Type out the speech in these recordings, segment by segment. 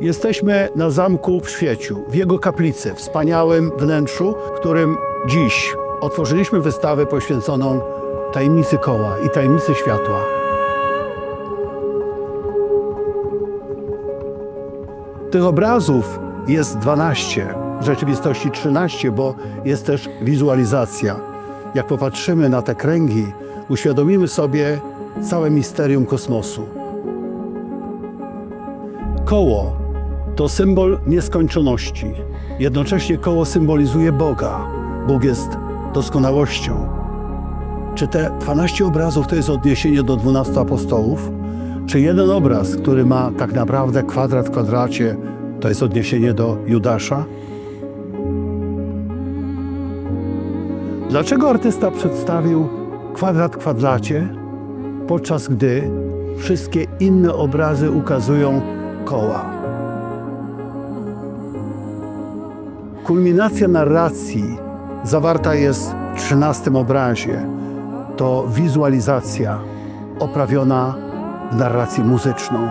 Jesteśmy na zamku w Świeciu, w jego kaplicy, wspaniałym wnętrzu, w którym dziś otworzyliśmy wystawę poświęconą tajemnicy koła i tajemnicy światła. Tych obrazów jest 12, w rzeczywistości 13, bo jest też wizualizacja. Jak popatrzymy na te kręgi, uświadomimy sobie całe misterium kosmosu. Koło to symbol nieskończoności. Jednocześnie koło symbolizuje Boga. Bóg jest doskonałością. Czy te 12 obrazów to jest odniesienie do 12 apostołów? Czy jeden obraz, który ma tak naprawdę kwadrat w kwadracie, to jest odniesienie do Judasza? Dlaczego artysta przedstawił kwadrat w kwadracie, podczas gdy wszystkie inne obrazy ukazują koła? Kulminacja narracji zawarta jest w trzynastym obrazie. To wizualizacja oprawiona w narrację muzyczną.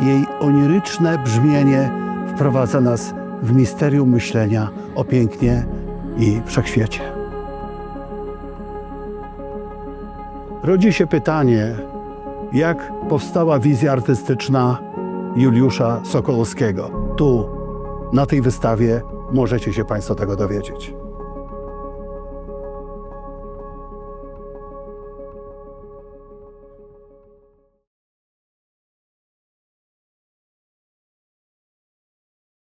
Jej oniryczne brzmienie wprowadza nas w misterium myślenia o pięknie i wszechświecie. Rodzi się pytanie, jak powstała wizja artystyczna Juliusza Sokołowskiego. Tu, na tej wystawie, możecie się Państwo tego dowiedzieć.